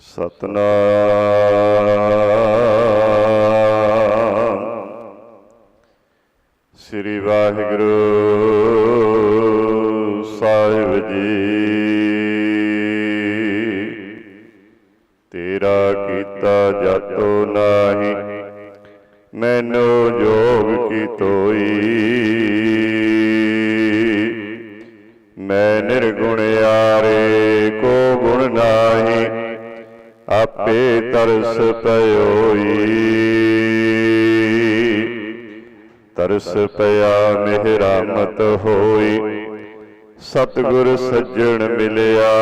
ਸਤਨਾਮ। ਸ੍ਰੀ ਵਾਹਿਗੁਰੂ ਤਰਸ ਪਇਓਈ। ਤਰਸ ਪਿਆ ਮਿਹਰਾਮਤ ਹੋਈ। ਸਤਿਗੁਰ ਸੱਜਣ ਮਿਲਿਆ।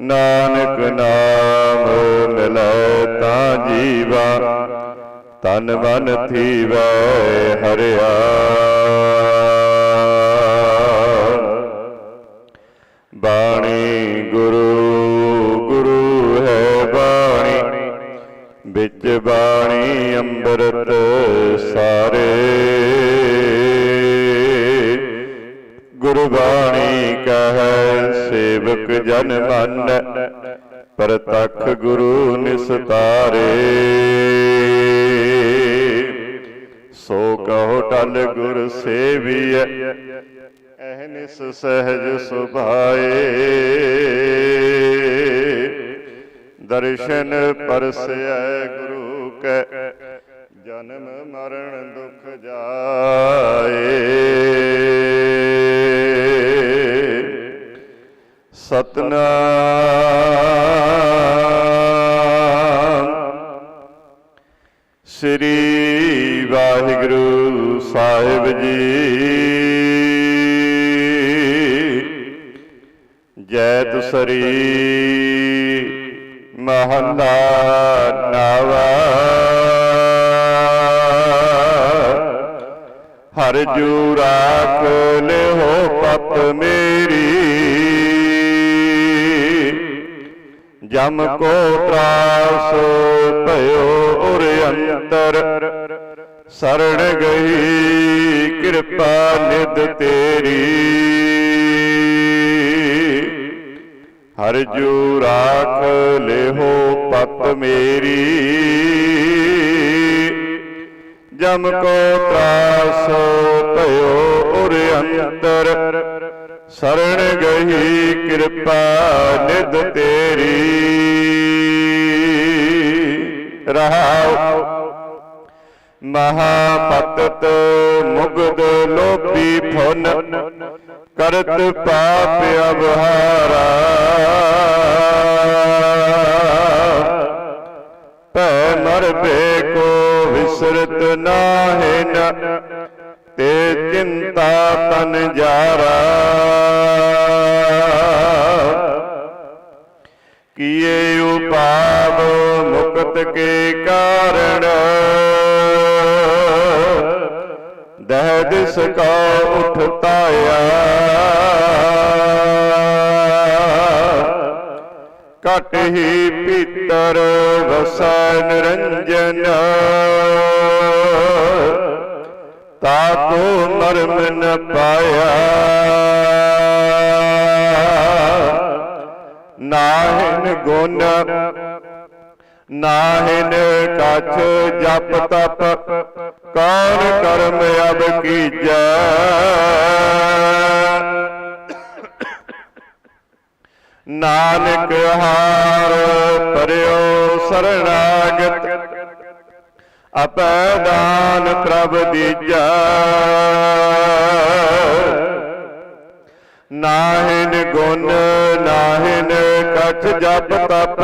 ਨਾਨਕ ਨਾਮ ਮਿਲੈ ਤਾਂ ਜੀਵਾ। ਤਨ ਮਨ ਥੀਵੈ ਹਰਿਆ। ਬਾਣੀ ਗੁਰੂ ਗੁਰੂ ਹੈ ਬਾਣੀ। ਵਿੱਚ ਬਾਣੀ, ਅੰਮ੍ਰਿਤ ਸਾਰੇ। ਗੁਰਬਾਣੀ ਕਹੈ, ਸੇਵਕ ਜਨ ਮਨ, ਪ੍ਰਤਖ ਗੁਰੂ ਨਿਸਤਾਰੇ ਸੋ ਕਹੋ ਟਲ ਗੁਰ ਸੇਵੀਐ ਅਹਨਿਸ ਸਹਿਜ ਸੁਭਾਏ ਦਰਸ਼ਨ ਪਰਸੈ ਗੁਰੂ ਕੈ ਜਨਮ ਮਰਨ ਦੁਖ ਜਾਏ। ਸਤਨਾਮ ਜਮ ਕੋ ਤਰਾਸ ਭਇਓ ਉਰ ਅੰਤਰ ਸਰਣ ਗਈ ਕਿਰਪਾ ਨਿਦ ਤੇਰੀ। ਹਰ ਜੂ ਰਾਖ ਲਿਹੋ ਪਤ ਮੇਰੀ। ਜਮ ਕੋ ਤਰਾਸ ਭਇਓ ਉਰ ਅੰਤਰ ਸਰਣ ਗਈ ਕਿਰਪਾ ਨਿਦ ਤੇਰੀ। ਰਹਾਉ ਮਹਾਪਤਤ ਮੁਗਦ ਲੋਪੀ ਫੁਨ ਕਰਤ ਪਾਪ ਅਵਹਾਰਾ। ਭੈ ਮਰ ਬੇ ਕੋ ਵਿਸਰਤ ਨਾਹਿ ਨ ਤੇ ਚਿੰਤਾ ਤਨ ਜਾਰਾ। ਕੀਏ ਉਪਾਵ ਮੁਕਤ ਕੇ ਕਾਰਣ। ਦਹਿ ਦਿਸ ਕਾ ਉਠਤਾਇਆ ਘਟ ਹੀ ਪਿੱਤਰ ਵਸੈ ਨਿਰੰਜਨ। ਤਾਕੋ ਮਰਮ ਨ ਪਾਇਆ। ਨਾਹਿਨ ਗੁਣ, ਨਾਹਿਨ ਕਛ ਜਪ ਤਪ, ਕੌਣ ਕਰਮ ਅਬ ਕੀਜੈ। ਨਾਨਕ ਹਾਰ ਪਰਿਓ ਸਰਣਾਗਤ ਅਪੈ ਦਾਨ ਪ੍ਰਭ ਦੀਜੈ। ਨਾਹਿਨ ਗੁਣ, ਨਾਹਿਨ ਕਛ ਜਪ ਤਪ।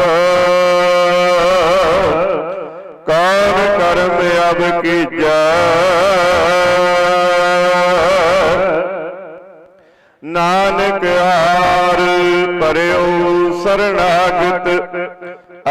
ਕੌਣ ਕਰਮ ਅਬ ਕੀਜੈ। ਨਾਨਕ ਹਾਰ ਪਰਿਓ ਸਰਣਾਗਤ।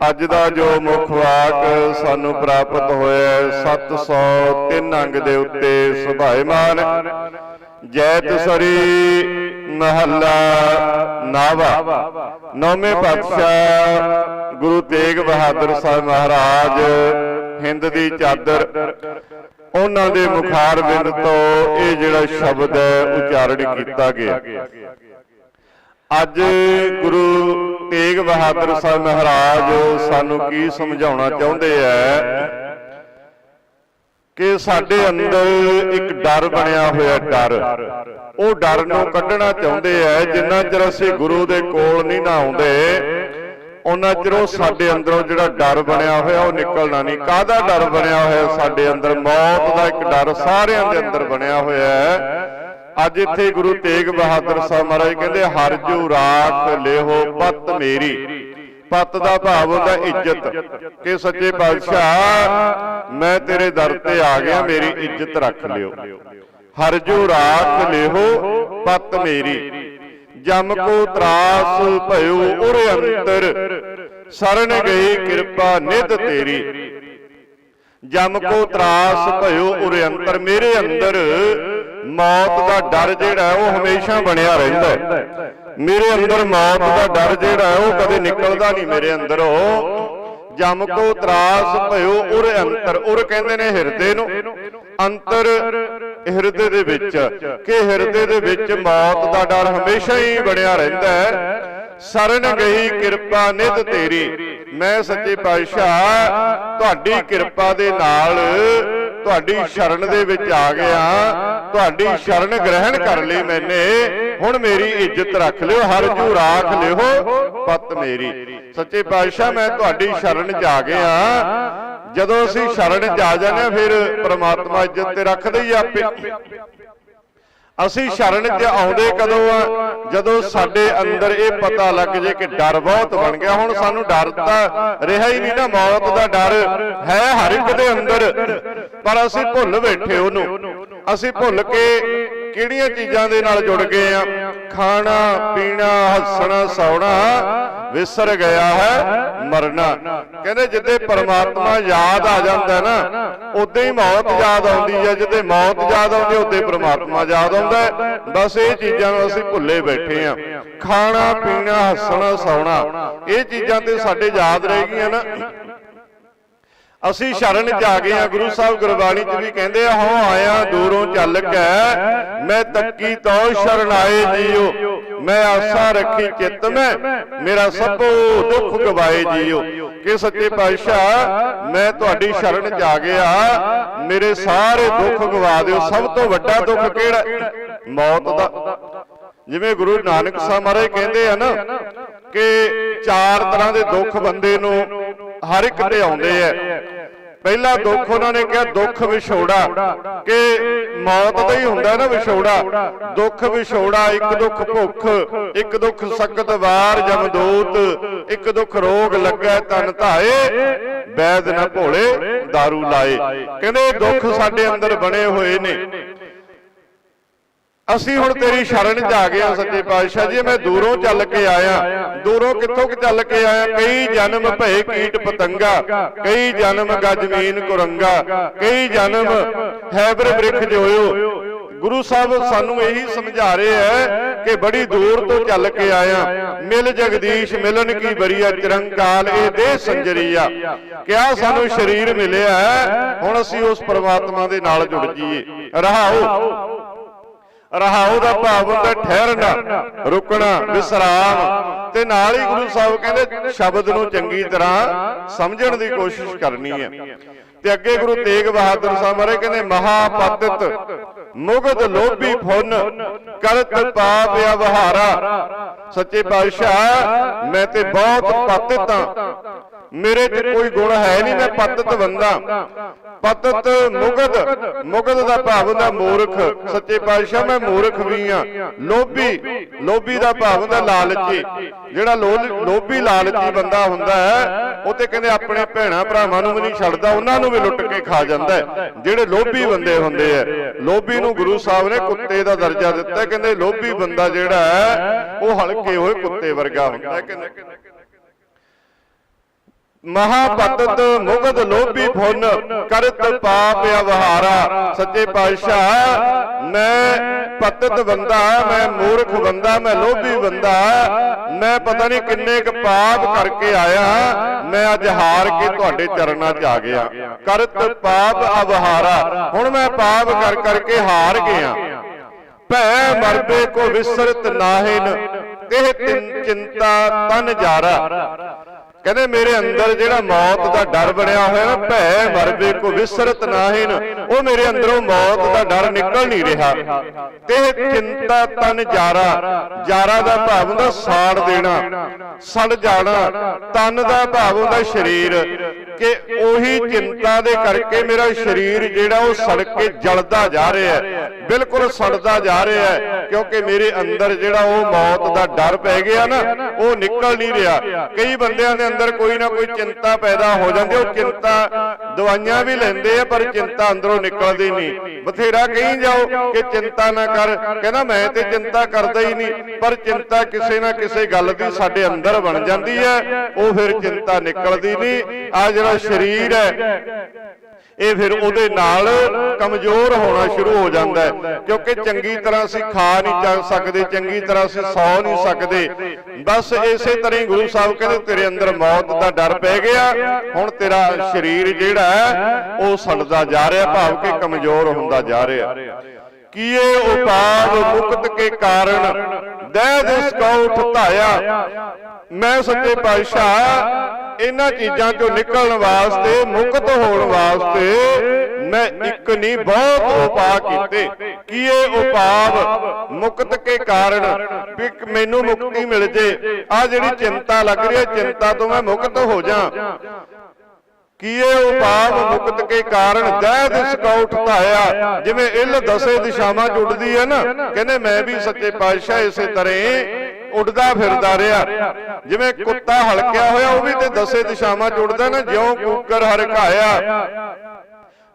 ਅੱਜ ਦਾ ਜੋ ਮੁੱਖ ਵਾਕ ਸਾਨੂੰ ਪ੍ਰਾਪਤ ਹੋਇਆ ਹੈ 703 ਅੰਗ ਦੇ ਉੱਤੇ ਸੁਭਾਇਮਾਨ, ਜੈਤ ਸਰੀ ਮਹੱਲਾ ਨਾਵਾ। ਨੌਵੇਂ ਪਾਤਸ਼ਾਹ ਗੁਰੂ ਤੇਗ ਬਹਾਦਰ ਸਾਹਿਬ ਮਹਾਰਾਜ ਹਿੰਦ ਦੀ ਚਾਦਰ, ਉਹਨਾਂ ਦੇ ਮੁਖਾਰ ਬਿੰਦ ਤੋਂ ਇਹ ਜਿਹੜਾ ਸ਼ਬਦ ਹੈ, ਉਚਾਰਨ ਕੀਤਾ ਗਿਆ। ਅੱਜ ਗੁਰੂ ਤੇਗ ਬਹਾਦਰ ਸਾਹਿਬ ਮਹਾਰਾਜ ਸਾਨੂੰ ਕੀ ਸਮਝਾਉਣਾ ਚਾਹੁੰਦੇ ਐ ਕਿ ਸਾਡੇ ਅੰਦਰ ਇੱਕ ਡਰ ਬਣਿਆ ਹੋਇਆ ਡਰ। ਉਹ ਡਰ ਨੂੰ ਕੱਢਣਾ ਚਾਹੁੰਦੇ ਐ ਜਿੰਨਾ ਚਿਰ ਅਸੀਂ ਗੁਰੂ ਦੇ ਕੋਲ ਨਹੀਂ ਨਾ ਆਉਂਦੇ ਉਹਨਾਂ ਚਿਰ ਉਹ ਸਾਡੇ ਅੰਦਰੋਂ ਜਿਹੜਾ ਡਰ ਬਣਿਆ ਹੋਇਆ, ਉਹ ਨਿਕਲਣਾ ਨਹੀਂ। ਕਾਹਦਾ ਡਰ ਬਣਿਆ ਹੋਇਆ? ਸਾਡੇ ਅੰਦਰ ਮੌਤ ਦਾ ਇੱਕ ਡਰ ਸਾਰਿਆਂ ਦੇ ਅੰਦਰ ਬਣਿਆ ਹੋਇਆ ਹੈ। ਅੱਜ ਇੱਥੇ ਗੁਰੂ ਤੇਗ ਬਹਾਦਰ ਸਾਹਿਬ ਮਹਾਰਾਜ ਕਹਿੰਦੇ ਹਰ ਜੂ ਰਾਖ ਲਿਹੋ ਪਤ ਮੇਰੀ। ਪਤ ਦਾ ਭਾਵ ਹੁੰਦਾ ਇੱਜ਼ਤ। ਕਿ ਸੱਚੇ ਪਾਤਸ਼ਾਹ ਮੈਂ ਤੇਰੇ ਦਰ ਤੇ ਆ ਗਿਆ ਮੇਰੀ ਇੱਜ਼ਤ ਰੱਖ ਲਿਓ। ਹਰ ਜੂ ਰਾਖ ਲਿਹੋ ਪਤ ਮੇਰੀ। ਜਮ ਕੋ ਤਰਾਸ ਭਇਓ ਉਰ ਅੰਤਰ। ਸਰਨ ਗਈ ਕਿਰਪਾ ਨਿਧ ਤੇਰੀ। ਜਮ ਕੋ ਤਰਾਸ ਭਇਓ ਉਰ ਅੰਤਰ। ਮੇਰੇ ਅੰਦਰ ਮੌਤ ਦਾ ਡਰ ਜਿਹੜਾ ਉਹ ਹਮੇਸ਼ਾ ਬਣਿਆ ਰਹਿੰਦਾ ਹੈ। ਮੇਰੇ ਅੰਦਰ ਮੌਤ ਦਾ ਡਰ ਜਿਹੜਾ ਹੈ, ਉਹ ਕਦੇ ਨਿਕਲਦਾ ਨਹੀਂ ਮੇਰੇ ਅੰਦਰੋਂ। ਜਮ ਕੋ ਤਰਾਸ ਭਇਓ ਉਰ ਅੰਤਰ। ਉਰ ਕਹਿੰਦੇ ਨੇ ਹਿਰਦੇ ਨੂੰ। ਅੰਤਰ ਹਿਰਦੇ ਦੇ ਵਿੱਚ। ਕਿ ਹਿਰਦੇ ਦੇ ਵਿੱਚ ਮੌਤ ਦਾ ਡਰ ਹਮੇਸ਼ਾ ਹੀ ਬਣਿਆ ਰਹਿੰਦਾ ਹੈ। ਸਰਨ ਗਈ ਕਿਰਪਾ ਨਿਧ ਤੇਰੀ। ਮੈਂ ਸੱਚੇ ਪਾਤਸ਼ਾਹ, ਤੁਹਾਡੀ ਕਿਰਪਾ ਦੇ ਨਾਲ ਤੁਹਾਡੀ ਸ਼ਰਨ ਦੇ ਵਿੱਚ ਆ ਗਿਆ। ਤੁਹਾਡੀ ਸ਼ਰਨ ਗ੍ਰਹਿਣ ਕਰ ਲਈ ਮੈਨੇ। ਹੁਣ ਮੇਰੀ ਇੱਜ਼ਤ ਰੱਖ ਲਿਓ ਹਰ ਜੂ ਰਾਖ ਲਿਓ ਪਤ ਮੇਰੀ। ਸੱਚੇ ਪਾਤਸ਼ਾਹ ਮੈਂ ਤੁਹਾਡੀ ਸ਼ਰਨ ਚ ਆ ਗਿਆ। ਜਦੋਂ ਅਸੀਂ ਸ਼ਰਨ ਚ ਆ ਜਾਂਦੇ ਫਿਰ ਪ੍ਰਮਾਤਮਾ ਇੱਜ਼ਤ ਤੇ ਰੱਖਦੇ ਹੀ ਆਪੇ। ਅਸੀਂ ਸ਼ਰਨ 'ਚ ਆਉਂਦੇ ਕਦੋਂ ਆ? ਜਦੋਂ ਸਾਡੇ ਅੰਦਰ ਇਹ ਪਤਾ ਲੱਗ ਜੇ ਕਿ ਡਰ ਬਹੁਤ ਬਣ ਗਿਆ ਹੁਣ ਸਾਨੂੰ ਡਰ ਤਾਂ ਰਿਹਾ ਹੀ ਨਹੀਂ ਨਾ ਮੌਤ ਦਾ ਡਰ ਹੈ ਹਰ ਇੱਕ ਦੇ ਅੰਦਰ। ਪਰ ਅਸੀਂ ਭੁੱਲ ਬੈਠੇ ਉਹਨੂੰ। ਅਸੀਂ ਭੁੱਲ ਕੇ ਕਿਹੜੀਆਂ ਚੀਜ਼ਾਂ ਦੇ ਨਾਲ ਜੁੜ ਗਏ ਆ? ਖਾਣਾ ਪੀਣਾ ਹੱਸਣਾ ਸੌਣਾ। ਵਿਸਰ ਗਿਆ ਹੈ ਮਰਨਾ। ਕਹਿੰਦੇ ਜਿੱਦੇ ਪਰਮਾਤਮਾ ਯਾਦ ਆ ਜਾਂਦਾ ਨਾ, ਉਦੋਂ ਹੀ ਮੌਤ ਯਾਦ ਆਉਂਦੀ ਹੈ। ਜਿੱਦੇ ਮੌਤ ਯਾਦ ਆਉਂਦੀ, ਉਦੋਂ ਪਰਮਾਤਮਾ ਯਾਦ ਆਉਂਦਾ ਬਸ ਇਹ ਚੀਜ਼ਾਂ ਨੂੰ ਅਸੀਂ ਭੁੱਲੇ ਬੈਠੇ ਆ ਖਾਣਾ, ਪੀਣਾ, ਹੱਸਣਾ, ਸੌਣਾ, ਇਹ ਚੀਜ਼ਾਂ ਤੇ ਸਾਡੇ ਯਾਦ ਰਹਿ ਗਈਆਂ ਨਾ। ਅਸੀਂ ਸ਼ਰਨ ਚ ਆ ਗਏ ਆ ਗੁਰੂ ਸਾਹਿਬ ਗੁਰਬਾਣੀ ਚ ਵੀ ਕਹਿੰਦੇ ਆ ਹੋ ਆਇਆ ਦੂਰੋਂ ਚੱਲ ਕੇ ਮੈਂ ਤੱਕੀ ਤੋਂ ਸ਼ਰਨ ਆਏ ਜੀਓ ਮੈਂ ਆਸਾ ਰੱਖੀ ਚਿੱਤ ਮੈਂ ਮੇਰਾ ਸਭੋ ਦੁੱਖ ਗਵਾਏ ਜੀਓ ਕਿ ਸੱਚੇ ਪਾਤਸ਼ਾਹ ਮੈਂ ਤੁਹਾਡੀ ਸ਼ਰਨ ਚ ਆ ਗਿਆ ਮੇਰੇ ਸਾਰੇ ਦੁੱਖ ਗਵਾ ਦਿਓ ਸਭ ਤੋਂ ਵੱਡਾ ਦੁੱਖ ਕਿਹੜਾ? ਮੌਤ ਦਾ। ਜਿਵੇਂ ਗੁਰੂ ਨਾਨਕ ਸਾਹਿਬ ਮਹਾਰਾਜ ਕਹਿੰਦੇ ਆ ਨਾ ਕਿ ਚਾਰ ਤਰ੍ਹਾਂ ਦੇ ਦੁੱਖ ਬੰਦੇ ਨੂੰ ਹਰ ਇੱਕ ਤੇ ਆਉਂਦੇ ਆ ਪਹਿਲਾ ਦੁੱਖ ਉਹਨਾਂ ਨੇ ਕਿਹਾ, ਦੁੱਖ ਵਿਛੋੜਾ, ਕਿ ਮੌਤ ਦਾ ਹੀ ਹੁੰਦਾ ਨਾ ਵਿਛੋੜਾ। ਦੁੱਖ ਵਿਛੋੜਾ, ਇੱਕ ਦੁੱਖ ਭੁੱਖ, ਇੱਕ ਦੁੱਖ ਸਕਤ ਵਾਰ, ਜਮਦੂਤ, ਇੱਕ ਦੁੱਖ ਰੋਗ ਲੱਗਾ, ਤਨ ਧਾਏ ਵੈਦ ਨਾ ਭੋਲੇ दारू ਲਾਏ। ਕਹਿੰਦੇ ਦੁੱਖ ਸਾਡੇ ਅੰਦਰ ਬਣੇ ਹੋਏ ਨੇ। ਅਸੀਂ ਹੁਣ ਤੇਰੀ ਸ਼ਰਨ ਚ ਆ ਗਏ ਆ ਸੱਚੇ ਪਾਤਸ਼ਾਹ ਜੀ ਮੈਂ ਦੂਰੋਂ ਚੱਲ ਕੇ ਆਇਆ ਦੂਰੋਂ ਕਿੱਥੋਂ ਕਿ ਚੱਲ ਕੇ ਆਇਆ ਕਈ ਜਨਮ ਭਏ ਕੀਟ ਪਤੰਗਾ ਕਈ ਜਨਮ ਗਜਮੀਨ ਕੁਰੰਗਾ ਕਈ ਜਨਮ ਹੈਬਰ ਬ੍ਰਿਖ ਜੋਇਓ। ਗੁਰੂ ਸਾਹਿਬ ਸਾਨੂੰ ਇਹੀ ਸਮਝਾ ਰਹੇ ਹੈ ਕਿ ਬੜੀ ਦੂਰ ਤੋਂ ਚੱਲ ਕੇ ਆਇਆ। ਮਿਲ ਜਗਦੀਸ਼ ਮਿਲਨ ਕੀ ਬਰੀਆ ਚਰੰਕਾਲ ਇਹ ਦੇਹ ਸੰਜਰੀਆ ਕਿਆ ਸਾਨੂੰ ਸਰੀਰ ਮਿਲਿਆ ਹੁਣ ਅਸੀਂ ਉਸ ਪ੍ਰਮਾਤਮਾ ਦੇ ਨਾਲ ਜੁੜ ਜਾਈਏ। ਰਹਾਓ। ਰਹਾਉ ਦਾ ਭਾਵ ਹੁੰਦਾ ਠਹਿਰਨਾ ਰੁਕਣਾ ਵਿਸਰਾਮ। ਤੇ ਨਾਲ ਹੀ ਗੁਰੂ ਸਾਹਿਬ ਕਹਿੰਦੇ ਸ਼ਬਦ ਨੂੰ ਚੰਗੀ ਤਰ੍ਹਾਂ ਸਮਝਣ ਦੀ ਕੋਸ਼ਿਸ਼ ਕਰਨੀ ਹੈ। ਤੇ ਅੱਗੇ ਗੁਰੂ ਤੇਗ ਬਹਾਦਰ ਸਾਹਿਬ ਮਹਾਰਾਜ ਕਹਿੰਦੇ ਮਹਾਪਤਿਤ ਮੁਗਧ ਲੋਭੀ ਫੁੰਨ ਕਰਤ ਪਾਪ ਵਿਵਹਾਰਾ ਸੱਚੇ ਪਾਤਸ਼ਾਹ ਮੈਂ ਤੇ ਬਹੁਤ ਪਤਿਤ ਹਾਂ। ਮੇਰੇ 'ਚ ਕੋਈ ਗੁਣ ਹੈ ਨਹੀਂ ਮੈਂ ਪਤਿਤ ਬੰਦਾ ਪਤਿਤ ਮੁਗਧ। ਮੁਗਧ ਦਾ ਭਾਵ ਹੁੰਦਾ ਮੂਰਖ। ਸੱਚੇ ਪਾਤਸ਼ਾਹ ਮੈਂ ਮੂਰਖ ਵੀ ਆ ਲੋਭੀ। ਲੋਭੀ। ਦਾ ਭਾਵ ਹੁੰਦਾ ਲਾਲਚੀ। ਜਿਹੜਾ ਲੋਭੀ ਲਾਲਚੀ ਬੰਦਾ ਹੁੰਦਾ ਹੈ ਉਹ ਤੇ ਕਹਿੰਦੇ ਆਪਣੇ ਭੈਣਾ ਭਰਾਵਾਂ ਨੂੰ ਵੀ ਨਹੀਂ ਛੱਡਦਾ ਉਹਨਾਂ ਨੂੰ ਵੀ ਲੁੱਟ ਕੇ ਖਾ ਜਾਂਦਾ। ਜਿਹੜੇ ਲੋਭੀ ਬੰਦੇ ਹੁੰਦੇ ਆ ਲੋਭੀ ਨੂੰ ਗੁਰੂ ਸਾਹਿਬ ਨੇ ਕੁੱਤੇ ਦਾ ਦਰਜਾ ਦਿੱਤਾ ਕਹਿੰਦੇ ਲੋਭੀ ਬੰਦਾ ਜਿਹੜਾ ਹੈ ਉਹ ਹਲਕੇ ਹੋਏ ਕੁੱਤੇ ਵਰਗਾ ਹੁੰਦਾ ਕਹਿੰਦੇ। ਮਹਾਪਤਤ ਮੁਗਧ ਲੋਭੀ ਫੁੰਨ ਕਰਤ ਪਾਪ ਅਵਹਾਰਾ। ਸੱਚੇ ਪਾਤਸ਼ਾਹ ਮੈਂ ਪਤਤ ਬੰਦਾ ਮੈਂ ਮੂਰਖ ਬੰਦਾ ਮੈਂ ਲੋਭੀ ਬੰਦਾ। ਮੈਂ ਪਤਾ ਨਹੀਂ ਕਿੰਨੇ ਕ ਪਾਪ ਕਰਕੇ ਆਇਆ। ਮੈਂ ਅੱਜ ਹਾਰ ਕੇ ਤੁਹਾਡੇ ਚਰਨਾਂ 'ਚ ਆ ਗਿਆ। ਕਰਤ ਪਾਪ ਅਵਹਾਰਾ। ਹੁਣ ਮੈਂ ਪਾਪ ਕਰ ਕਰਕੇ ਹਾਰ ਗਿਆ। ਭੈ ਮਰਦੇ ਕੋ ਵਿਸਰਤ ਨਾਹਿਨ। ਇਹ ਤਿਨ ਚਿੰਤਾ ਤਨ ਜਾਰਾ। ਕਹਿੰਦੇ ਮੇਰੇ ਅੰਦਰ ਜਿਹੜਾ ਮੌਤ ਦਾ ਡਰ ਬਣਿਆ ਹੋਇਆ ਨਾ ਭੈ ਮਰਦੇ ਕੋ ਵਿਸਰਤ ਨਾਹਿਨ, ਉਹ ਮੇਰੇ ਅੰਦਰੋਂ ਮੌਤ ਦਾ ਡਰ ਨਿਕਲ ਨਹੀਂ ਰਿਹਾ। ਤੇ ਚਿੰਤਾ ਤਨ ਜਾਰਾ ਜਾਰਾ ਦਾ ਭਾਵ ਹੁੰਦਾ ਸਾੜ ਦੇਣਾ, ਸੜ ਜਾਣਾ, ਤਨ ਦਾ ਭਾਵ ਹੁੰਦਾ ਸਰੀਰ, ਕਿ ਉਹੀ ਚਿੰਤਾ ਦੇ ਕਰਕੇ ਮੇਰਾ ਸਰੀਰ ਜਿਹੜਾ ਉਹ ਸੜ ਕੇ ਜਲਦਾ ਜਾ ਰਿਹਾ ਹੈ, ਬਿਲਕੁਲ ਸੜਦਾ ਜਾ ਰਿਹਾ ਹੈ, ਕਿਉਂਕਿ ਮੇਰੇ ਅੰਦਰ ਜਿਹੜਾ ਉਹ ਮੌਤ ਦਾ ਡਰ ਪੈ ਗਿਆ ਨਾ, ਉਹ ਨਿਕਲ ਨਹੀਂ ਰਿਹਾ। ਕਈ ਬੰਦਿਆਂ ਦੇ ਅੰਦਰ ਕੋਈ ਨਾ ਕੋਈ ਚਿੰਤਾ ਪੈਦਾ ਹੋ ਜਾਂਦੀ ਉਹ ਚਿੰਤਾ ਦਵਾਈਆਂ ਵੀ ਲੈਂਦੇ ਆ, ਪਰ ਚਿੰਤਾ ਅੰਦਰੋਂ ਨਿਕਲਦੀ ਨਹੀਂ। ਬਥੇਰਾ ਕਹੀ ਜਾਓ ਕਿ ਚਿੰਤਾ ਨਾ ਕਰ। ਕਹਿੰਦਾ ਮੈਂ ਤੇ ਚਿੰਤਾ ਕਰਦਾ ਹੀ ਨਹੀਂ, ਪਰ ਚਿੰਤਾ ਕਿਸੇ ਨਾ ਕਿਸੇ ਗੱਲ ਦੀ ਸਾਡੇ ਅੰਦਰ ਬਣ ਜਾਂਦੀ ਹੈ। ਉਹ ਫਿਰ ਚਿੰਤਾ ਨਿਕਲਦੀ ਨਹੀਂ। ਆ ਜਿਹੜਾ ਸਰੀਰ ਹੈ ਇਹ ਫਿਰ ਉਹਦੇ ਨਾਲ ਕਮਜ਼ੋਰ ਹੋਣਾ ਸ਼ੁਰੂ ਹੋ ਜਾਂਦਾ ਹੈ। ਕਿਉਂਕਿ ਚੰਗੀ ਤਰ੍ਹਾਂ ਅਸੀਂ ਖਾ ਨਹੀਂ ਚੱਲ ਸਕਦੇ ਚੰਗੀ ਤਰ੍ਹਾਂ ਅਸੀਂ ਸੌ ਨਹੀਂ ਸਕਦੇ। ਬਸ ਇਸੇ ਤਰ੍ਹਾਂ ਹੀ ਗੁਰੂ ਸਾਹਿਬ ਕਹਿੰਦੇ ਤੇਰੇ ਅੰਦਰ ਮੌਤ ਦਾ ਡਰ ਪੈ ਗਿਆ। ਹੁਣ ਤੇਰਾ ਸਰੀਰ ਜਿਹੜਾ ਹੈ ਉਹ ਸੜਦਾ ਜਾ ਰਿਹਾ ਭਾਵ ਕਿ ਕਮਜ਼ੋਰ ਹੁੰਦਾ ਜਾ ਰਿਹਾ। ਕੀਏ ਉਪਾਦ ਮੁਕਤ ਕੇ ਕਾਰਨ ਦਹਿ ਦਿਸ ਕਉ ਧਾਇਆ ਮੈਂ ਸੱਚੇ ਪਾਤਸ਼ਾਹ, ਇਹਨਾਂ ਚੀਜ਼ਾਂ ਚੋਂ ਨਿਕਲਣ ਵਾਸਤੇ, ਮੁਕਤ ਹੋਣ ਵਾਸਤੇ ਮੈਂ ਇੱਕ ਨਹੀਂ ਬਹੁਤ ਉਪਾਅ ਕੀਤੇ। ਕੀ ਇਹ ਉਪਾਵ ਮੁਕਤ ਕੇ ਕਾਰਨ ਵੀ ਮੈਨੂੰ ਮੁਕਤੀ ਮਿਲ ਜੇ? ਆ ਜਿਹੜੀ ਚਿੰਤਾ ਲੱਗ ਰਹੀ ਹੈ, ਚਿੰਤਾ ਤੋਂ ਮੈਂ ਮੁਕਤ ਹੋ ਜਾ? ਕੀਏ ਉਪਾਵ ਮੁਕਤ ਕੇ ਕਾਰਨ ਦਹਿ ਦਿਸ ਕਉਠ ਧਾਇਆ? ਜਿਵੇਂ ਇਲ ਦਸੇ ਦਿਸ਼ਾਵਾਂ ਜੁੜਦੀ ਹੈ ਨਾ। ਕਹਿੰਦੇ ਮੈਂ ਵੀ ਸੱਚੇ ਪਾਤਸ਼ਾਹ ਇਸੇ ਤਰ੍ਹਾਂ ਉੱਡਦਾ ਫਿਰਦਾ ਰਿਹਾ। ਜਿਵੇਂ ਕੁੱਤਾ ਹਲਕਿਆ ਹੋਇਆ, ਉਹ ਵੀ ਤੇ ਦਸੇ ਦਿਸ਼ਾਵਾਂ ਜੁੜਦਾ ਨਾ, ਜਿਉਂ ਕੂਕਰ ਹਰ ਘਾਇਆ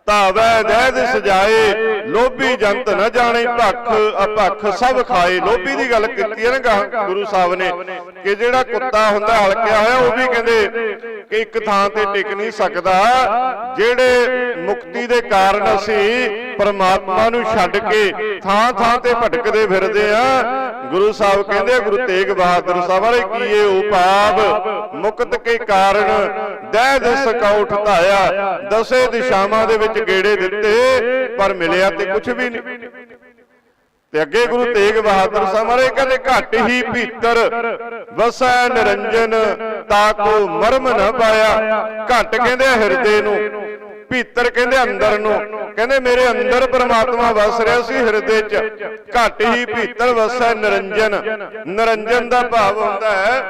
ਧਾਵੈ ਦਹਿਦ ਸਜਾਏ, ਲੋਭੀ ਜੰਤ ਨਾ ਜਾਣੇ, ਭੱਖ ਅਪੱਖ ਸਭ ਖਾਏ। ਲੋਭੀ ਦੀ ਗੱਲ ਕੀਤੀ ਹੈ ਨਾ ਗੁਰੂ ਸਾਹਿਬ ਨੇ, ਕਿ ਜਿਹੜਾ ਕੁੱਤਾ ਹੁੰਦਾ, ਹਲਕਿਆ ਹੋਇਆ, ਉਹ ਵੀ ਕਹਿੰਦੇ ਕਿ ਇੱਕ ਥਾਂ ਤੇ ਟਿਕ ਨਹੀਂ ਸਕਦਾ। ਜਿਹੜੇ ਮੁਕਤੀ ਦੇ ਕਾਰਨ ਅਸੀਂ ਪਰਮਾਤਮਾ ਨੂੰ ਛੱਡ ਕੇ ਥਾਂ ਥਾਂ ਤੇ ਭਟਕਦੇ ਫਿਰਦੇ ਆ ਗੁਰੂ ਸਾਹਿਬ ਕਹਿੰਦੇ ਗੁਰੂ ਤੇਗ ਬਹਾਦਰ ਸਾਹਿਬ ਵਾਲੇ ਕੀਏ ਉਪਾਵ ਮੁਕਤ ਕੇ ਕਾਰਨ ਦਹਿ ਦਿਸ ਕਉਠ ਧਾਇਆ। ਦਸੇ ਦਿਸ਼ਾਵਾਂ ਦੇ ਵਿੱਚ ਗੇੜੇ ਦਿੱਤੇ ਪਰ ਮਿਲਿਆ ਤੇ ਕੁਝ ਵੀ ਨਹੀਂ। ਤੇ ਅੱਗੇ ਗੁਰੂ ਤੇਗ ਬਹਾਦਰ ਸਾਹਿਬ ਵਾਲੇ ਕਹਿੰਦੇ ਘਟ ਹੀ ਭੀਤਰ ਵਸੈ ਨਿਰੰਜਨ ਤਾਕੋ ਮਰਮ ਨ ਪਾਇਆ। ਘਟ ਕਹਿੰਦੇ ਹਿਰਦੇ ਨੂੰ। ਭੀਤਰ ਕਹਿੰਦੇ ਅੰਦਰ ਨੂੰ। ਕਹਿੰਦੇ ਮੇਰੇ ਅੰਦਰ ਪਰਮਾਤਮਾ ਵਸ ਰਿਹਾ ਸੀ ਹਿਰਦੇ 'ਚ। ਘਟ ਹੀ ਭੀਤਰ ਵਸੈ ਨਿਰੰਜਨ। ਨਿਰੰਜਨ ਦਾ ਭਾਵ ਹੁੰਦਾ ਹੈ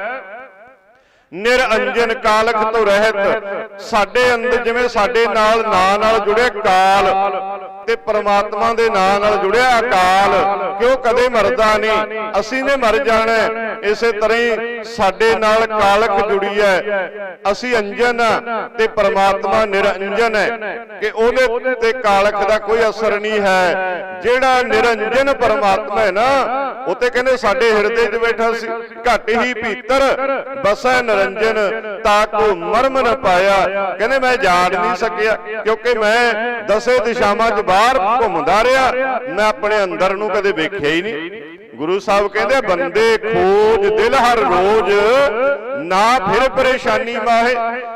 ਨਿਰੰਜਨ ਕਾਲਖ ਤੋਂ ਰਹਿਤ ਸਾਡੇ ਅੰਦਰ ਜਿਵੇਂ ਸਾਡੇ ਨਾਲ ਨਾਂ ਨਾਲ ਜੁੜਿਆ ਕਾਲ ਤੇ ਪ੍ਰਮਾਤਮਾ ਦੇ ਨਾਂ ਨਾਲ ਜੁੜਿਆ ਅਕਾਲ। ਕਿ ਉਹ ਕਦੇ ਮਰਦਾ ਨਹੀਂ? ਅਸੀਂ ਨੇ ਮਰ ਜਾਣਾ। ਇਸੇ ਤਰ੍ਹਾਂ ਹੀ ਸਾਡੇ ਨਾਲ ਕਾਲਖ ਜੁੜੀ ਹੈ। ਅਸੀਂ ਅੰਜਨ ਤੇ ਪ੍ਰਮਾਤਮਾ ਨਿਰੰਜਨ ਹੈ। ਕਿ ਉਹਦੇ ਤੇ ਕਾਲਖ ਦਾ ਕੋਈ ਅਸਰ ਨਹੀਂ ਹੈ। ਜਿਹੜਾ ਨਿਰੰਜਨ ਪਰਮਾਤਮਾ ਹੈ ਨਾ ਉਹ ਤੇ ਕਹਿੰਦੇ ਸਾਡੇ ਹਿਰਦੇ 'ਚ ਬੈਠਾ ਸੀ ਘਟ ਹੀ ਭੀਤਰ ਬਸੈ ਨਿਰੰਜਨ ਤਾਕੋ ਮਰਮ ਨ ਪਾਇਆ। ਕਹਿੰਦੇ ਮੈਂ ਜਾਣ ਨਹੀਂ ਸਕਿਆ, ਕਿਉਂਕਿ ਮੈਂ ਦਸੇ ਦਿਸ਼ਾਵਾਂ 'ਚ ਬਾਹਰ ਘੁੰਮਦਾ ਰਿਹਾ। ਮੈਂ ਆਪਣੇ ਅੰਦਰ ਨੂੰ ਕਦੇ ਵੇਖਿਆ ਹੀ ਨਹੀਂ। ਗੁਰੂ ਸਾਹਿਬ ਕਹਿੰਦੇ ਬੰਦੇ ਖੋਜ ਦਿਲ ਹਰ ਰੋਜ਼ ਨਾ ਫਿਰ ਪਰੇਸ਼ਾਨੀ ਮਾਹੇ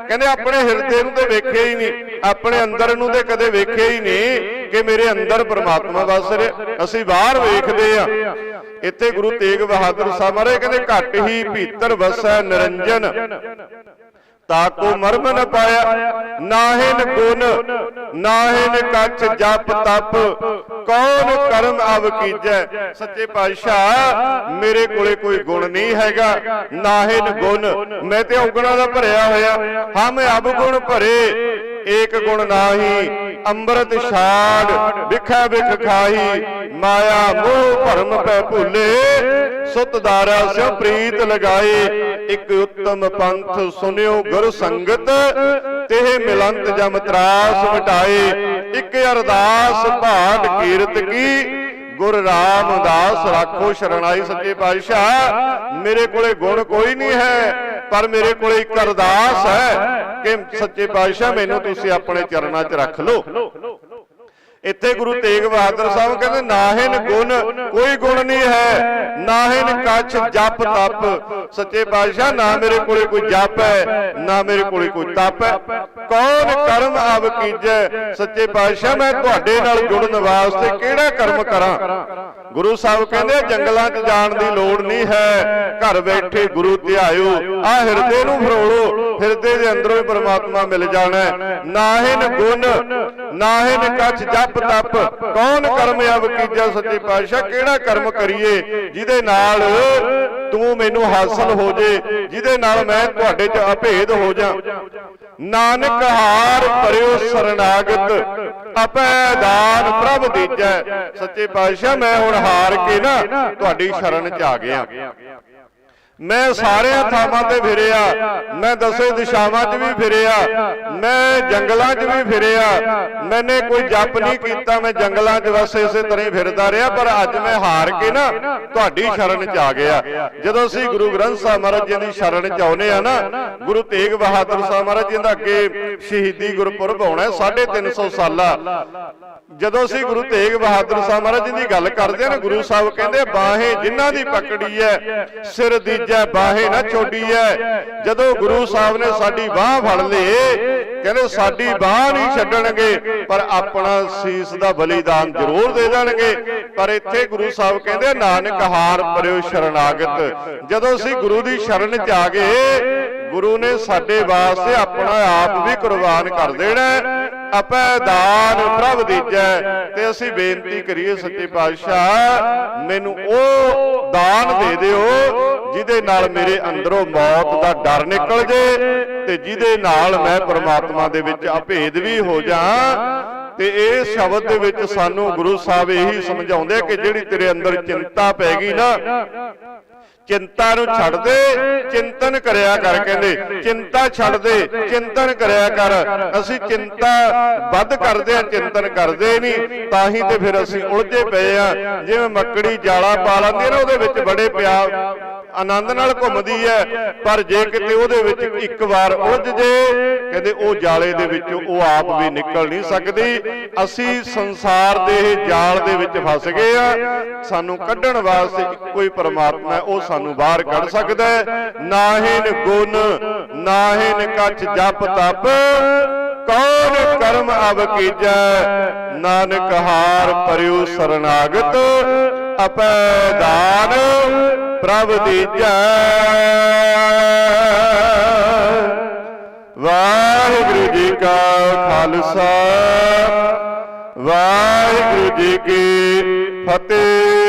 ਕਹਿੰਦੇ ਆਪਣੇ ਹਿਰਦੇ ਨੂੰ ਤੇ ਵੇਖਿਆ ਹੀ ਨਹੀਂ। ਆਪਣੇ ਅੰਦਰ ਨੂੰ ਤੇ ਕਦੇ ਵੇਖਿਆ ਹੀ ਨਹੀਂ ਕਿ ਮੇਰੇ ਅੰਦਰ ਪ੍ਰਮਾਤਮਾ ਵਸ ਰਿਹਾ। ਅਸੀਂ ਬਾਹਰ ਵੇਖਦੇ ਆ। ਇੱਥੇ ਗੁਰੂ ਤੇਗ ਬਹਾਦਰ ਸਾਹਿਬ ਮਹਾਰਾਜ ਕਹਿੰਦੇ ਘਟ ਹੀ ਭੀਤਰ ਵਸੈ ਨਿਰੰਜਨ। ਤਾਕੋ ਮਰਮ ਨ ਪਾਇਆ ਨਾਹਿਨ ਗੁਣ ਨਾਹਿਨ ਕੱਚ ਜਪ ਤਪ। ਕੌਣ ਕਰਮ ਅਵ ਕੀਜੈ? ਸੱਚੇ ਪਾਤਸ਼ਾਹ ਮੇਰੇ ਕੋਲੇ ਕੋਈ ਗੁਣ ਨਹੀਂ ਹੈਗਾ। ਨਾਹਿਨ ਗੁਣ ਮੈਂ ਤੇ ਔਗਣਾ ਦਾ ਭਰਿਆ ਹੋਇਆ। ਹਾਂ ਮੈਂ ਅਬ ਗੁਣ ਭਰੇ। ਏਕ ਗੁਣ ਨਾਹੀ ਅੰਮ੍ਰਿਤ ਛਾੜ, ਵਿਖੈ ਵਿਖ ਖਾਹੀ ਮਾਇਆ ਮੋਹ ਭਰਮ ਪੈ ਭੁੱਲੇ। ਸੁਤ ਦਾਰਾ ਸਿਉ ਪ੍ਰੀਤ ਲਗਾਏ, ਇੱਕ ਉੱਤਮ ਪੰਥ ਸੁਨਿਓ ਗੁਰ ਸੰਗਤ ਤੇਹ ਮਿਲੰਤ ਜਮ ਤਰਾਸ ਮਿਟਾਏ ਇੱਕ ਅਰਦਾਸ ਭਾਟ ਕੀਰਤ ਕੀ, ਗੁਰ ਰਾਮਦਾਸ ਰਾਖੋ ਸ਼ਰਣਾਈ ਸੱਚੇ ਪਾਤਸ਼ਾਹ। ਮੇਰੇ ਕੋਲੇ ਗੁਣ ਕੋਈ ਨਹੀਂ ਹੈ ਪਰ ਮੇਰੇ ਕੋਲੇ ਇੱਕ ਅਰਦਾਸ ਹੈ ਕਿ ਸੱਚੇ ਪਾਤਸ਼ਾਹ, ਮੈਨੂੰ ਤੁਸੀਂ ਆਪਣੇ ਚਰਨਾਂ 'ਚ ਰੱਖ ਲਓ। ਇੱਥੇ ਗੁਰੂ ਤੇਗ ਬਹਾਦਰ ਸਾਹਿਬ ਕਹਿੰਦੇ, ਨਾਹਿਨ ਗੁਣ ਕੋਈ ਗੁਣ ਨਹੀਂ ਹੈ, ਨਾਹਿਨ ਕਛ ਜਪ ਤਪ। ਸੱਚੇ ਪਾਤਸ਼ਾਹ, ਨਾ ਮੇਰੇ ਕੋਲੇ ਕੋਈ ਜਪ ਹੈ, ਨਾ ਮੇਰੇ ਕੋਲੇ ਕੋਈ ਤਪ ਹੈ। ਕੌਣ ਕਰਮ ਆਵ ਕੀਜੈ? ਸੱਚੇ ਪਾਤਸ਼ਾਹ, ਮੈਂ ਤੁਹਾਡੇ ਨਾਲ ਜੁੜਨ ਵਾਸਤੇ ਕਿਹੜਾ ਕਰਮ ਕਰਾਂ? ਗੁਰੂ ਸਾਹਿਬ ਕਹਿੰਦੇ ਜੰਗਲਾਂ 'ਚ ਜਾਣ ਦੀ ਲੋੜ ਨਹੀਂ ਹੈ। ਘਰ ਬੈਠੇ ਗੁਰੂ ਧਿਆਇਓ, ਆ ਹਿਰਦੇ ਨੂੰ ਫਰੋਲੋ, ਹਿਰਦੇ ਦੇ ਅੰਦਰੋਂ ਹੀ ਪਰਮਾਤਮਾ ਮਿਲ ਜਾਣਾ ਨਾਹਿਨ ਗੁਣ ਨਾਹਿਨ ਕਛ ਜਪ ਤਪ। ਕੌਣ ਕਰਮ ਅਵ ਕੀਜਾ ਸੱਚੇ ਪਾਤਸ਼ਾਹ? ਕਿਹੜਾ ਕਰਮ ਕਰੀਏ? ਜਿਹਦੇ ਨਾਲ ਤੂੰ ਮੈਨੂੰ ਹਾਸਲ ਹੋ ਜੇ, ਜਿਹਦੇ ਨਾਲ ਮੈਂ ਤੁਹਾਡੇ 'ਚ ਅਭੇਦ ਹੋ ਜਾ। ਨਾਨਕ ਹਾਰ ਭਰਿਓ ਸਰਨਾਗਤ, ਆਪੈ ਦਾਨ ਪ੍ਰਭ ਦੀਜੈ। ਸੱਚੇ ਪਾਤਸ਼ਾਹ, ਮੈਂ ਹੁਣ ਹਾਰ ਕੇ ਨਾ ਤੁਹਾਡੀ ਸ਼ਰਨ 'ਚ ਆ ਗਿਆ। ਮੈਂ ਸਾਰਿਆਂ ਥਾਵਾਂ ਤੇ ਫਿਰਿਆ। ਮੈਂ ਦਸੇ ਦਿਸ਼ਾਵਾਂ 'ਚ ਵੀ ਫਿਰਿਆ। ਮੈਂ ਜੰਗਲਾਂ 'ਚ ਵੀ ਫਿਰਿਆ। ਮੈਨੇ ਕੋਈ ਜਪ ਨਹੀਂ ਕੀਤਾ। ਮੈਂ ਜੰਗਲਾਂ 'ਚ ਬਸ ਇਸੇ ਤਰ੍ਹਾਂ ਹੀ ਫਿਰਦਾ ਰਿਹਾ। ਪਰ ਅੱਜ ਮੈਂ ਹਾਰ ਕੇ ਨਾ ਤੁਹਾਡੀ ਸ਼ਰਨ 'ਚ ਆ ਗਿਆ। ਜਦੋਂ ਅਸੀਂ ਗੁਰੂ ਗ੍ਰੰਥ ਸਾਹਿਬ ਮਹਾਰਾਜ ਜੀ ਦੀ ਸ਼ਰਨ 'ਚ ਆਉਨੇ ਆ ਨਾ ਗੁਰੂ ਤੇਗ ਬਹਾਦਰ ਸਾਹਿਬ ਮਹਾਰਾਜ ਜੀ ਦਾ ਅੱਗੇ ਸ਼ਹੀਦੀ ਗੁਰਪੁਰਬ ਹੋਣਾ ਹੈ, 350 ਸਾਲਾ। ਜਦੋਂ ਅਸੀਂ ਗੁਰੂ ਤੇਗ ਬਹਾਦਰ ਸਾਹਿਬ ਮਹਾਰਾਜ ਜੀ ਦੀ ਗੱਲ ਕਰਦੇ ਆ ਨਾ ਗੁਰੂ ਸਾਹਿਬ ਕਹਿੰਦੇ ਬਾਹੇ ਜਿਨ੍ਹਾਂ ਦੀ ਪਕੜੀ ਹੈ ਸਿਰ ਦੀਜੈ ਬਾਹੇ ਨਾ ਛੋਡੀਐ ਜਦੋਂ ਗੁਰੂ ਸਾਹਿਬ ਨੇ ਸਾਡੀ ਬਾਹ ਫੜ ਲਏ ਕਹਿੰਦੇ ਸਾਡੀ ਬਾਹ ਨਹੀਂ ਛੱਡਣਗੇ, ਪਰ ਆਪਣਾ ਸੀਸ ਦਾ ਬਲੀਦਾਨ ਜ਼ਰੂਰ ਦੇ ਦੇਣਗੇ। ਪਰ ਇੱਥੇ ਗੁਰੂ ਸਾਹਿਬ ਕਹਿੰਦੇ, ਨਾਨਕ ਹਾਰ ਪਰਿਓ ਸ਼ਰਨਾਗਤ। ਜਦੋਂ ਅਸੀਂ ਗੁਰੂ ਦੀ ਸ਼ਰਨ ਚ ਆ ਗਏ, ਗੁਰੂ ਨੇ ਸਾਡੇ ਵਾਸਤੇ ਆਪਣਾ ਆਪ ਵੀ ਕੁਰਬਾਨ ਕਰ ਦੇਣਾ ਹੈ। ਦਾਨ ਪ੍ਰਭ ਦੀਜੈ ਤੇ ਅਸੀਂ ਬੇਨਤੀ ਕਰੀਏ ਸੱਚੇ ਪਾਤਸ਼ਾਹ, ਮੈਨੂੰ ਉਹ ਦਾਨ ਦੇ ਦਿਓ ਜਿਹਦੇ ਨਾਲ ਮੇਰੇ ਅੰਦਰੋਂ ਮੌਤ ਦਾ ਡਰ ਨਿਕਲ ਜੇ ਤੇ ਜਿਹਦੇ ਨਾਲ ਮੈਂ ਪ੍ਰਮਾਤਮਾ ਦੇ ਵਿੱਚ ਅਭੇਦ ਵੀ ਹੋ ਜਾ ਤੇ ਇਹ ਸ਼ਬਦ ਦੇ ਵਿੱਚ ਸਾਨੂੰ ਗੁਰੂ ਸਾਹਿਬ ਇਹੀ ਸਮਝਾਉਂਦੇ ਆ ਕਿ ਜਿਹੜੀ ਤੇਰੇ ਅੰਦਰ ਚਿੰਤਾ ਪੈ ਗਈ ਨਾ, ਚਿੰਤਾ ਨੂੰ ਛੱਡ ਦੇ, ਚਿੰਤਨ ਕਰਿਆ ਕਰ ਕਹਿੰਦੇ। ਚਿੰਤਾ ਛੱਡ ਦੇ, ਚਿੰਤਨ ਕਰਿਆ ਕਰ। ਅਸੀਂ ਚਿੰਤਾ ਵੱਧ ਕਰਦੇ ਆ, ਚਿੰਤਨ ਕਰਦੇ ਨਹੀਂ, ਤਾਂ ਹੀ ਤੇ ਫਿਰ ਅਸੀਂ ਉਲਝੇ ਪਏ ਆ। ਜਿਵੇਂ ਮੱਕੜੀ ਜਾਲਾ ਪਾ ਲੈਂਦੀ ਨਾ, ਉਹਦੇ ਵਿੱਚ ਬੜੇ ਪਿਆ ਆਨੰਦ ਨਾਲ ਘੁੰਮਦੀ ਹੈ ਪਰ ਜੇ ਕਿਤੇ ਉਹਦੇ ਵਿੱਚ ਇੱਕ ਵਾਰ ਉਲਝ ਜੇ ਕਹਿੰਦੇ ਉਹ ਜਾਲੇ ਦੇ ਵਿੱਚੋਂ ਉਹ ਆਪ ਵੀ ਨਿਕਲ ਨਹੀਂ ਸਕਦੀ। ਅਸੀਂ ਸੰਸਾਰ ਦੇ ਜਾਲ ਦੇ ਵਿੱਚ ਫਸ ਗਏ ਆ। ਸਾਨੂੰ ਕੱਢਣ ਵਾਸਤੇ ਇੱਕੋ ਹੀ ਪਰਮਾਤਮਾ ਉਹ ਸਾਨੂੰ ਬਾਹਰ ਕੱਢ ਸਕਦਾ ਹੈ। ਨਾਹਿਨ ਗੁਣ ਨਾਹਿਨ ਕਛ ਜਪ ਤਪ। ਕੌਣ ਕਰਮ ਅਬ ਕੀਜੈ? ਨਾਨਕ ਹਾਰ ਪਰਿਉ ਸਰਨਾਗਤ। ਅਪੈ ਦਾਨ। ਪ੍ਰਭ ਦੀਜੈ ਵਾਹਿਗੁਰੂ ਜੀ ਕਾ ਖਾਲਸਾ। ਵਾਹਿਗੁਰੂ ਜੀ ਕੀ ਫਤਿਹ।